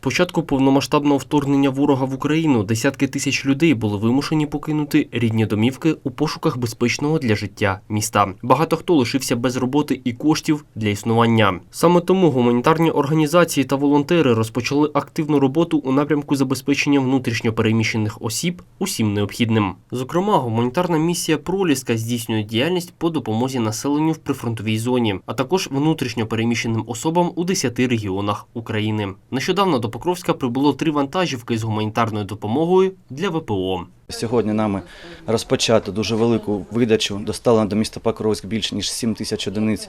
початку повномасштабного вторгнення ворога в Україну десятки тисяч людей були вимушені покинути рідні домівки у пошуках безпечного для життя міста. Багато хто лишився без роботи і коштів для існування. Саме тому гуманітарні організації та волонтери розпочали активну роботу у напрямку забезпечення внутрішньо переміщених осіб усім необхідним. Зокрема, гуманітарна місія Проліска здійснює діяльність по допомозі населенню в прифронтовій зоні, а також внутрішньо переміщеним особам у 10 регіонах України. Нещодавно до Покровська прибуло три вантажівки з гуманітарною допомогою для ВПО. Сьогодні нами розпочато дуже велику видачу. Доставлено до міста Покровськ більше ніж 7 тисяч одиниць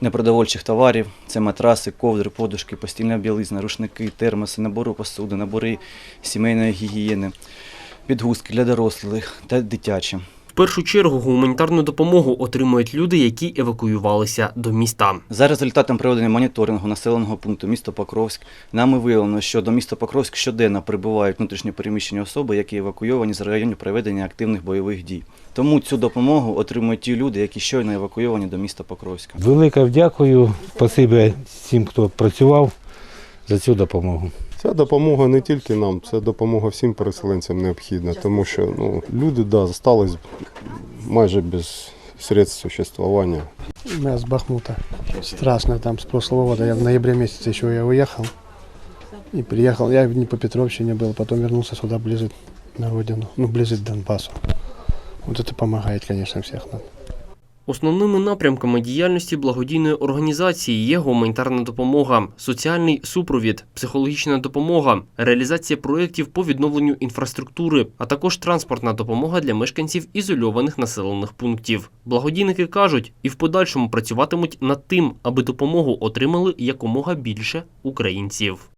непродовольчих товарів. Це матраси, ковдри, подушки, постільна білизна, рушники, термоси, набори посуди, набори сімейної гігієни, підгузки для дорослих та дитячі. Першу чергу гуманітарну допомогу отримують люди, які евакуювалися до міста. За результатом проведення моніторингу населеного пункту міста Покровськ нами виявлено, що до міста Покровськ щоденно прибувають внутрішньо переміщені особи, які евакуйовані з районів проведення активних бойових дій. Тому цю допомогу отримують ті люди, які щойно евакуйовані до міста Покровська. Велике дякую, спасибі всім, хто працював за цю допомогу. Ця допомога не тільки нам, це допомога всім переселенцям необхідна, тому що ну, люди да, залишились майже без средств существування. Я с Бахмута. Страшно там с прошлого года. Я в ноябре месяце еще я уехал. И приехал. Я в Днепропетровщине был, потом вернулся сюда ближе на родину. Ну, ближе к Донбассу. Вот это помогает, конечно, всех нам. Основними напрямками діяльності благодійної організації є гуманітарна допомога, соціальний супровід, психологічна допомога, реалізація проєктів по відновленню інфраструктури, а також транспортна допомога для мешканців ізольованих населених пунктів. Благодійники кажуть, і в подальшому працюватимуть над тим, аби допомогу отримали якомога більше українців.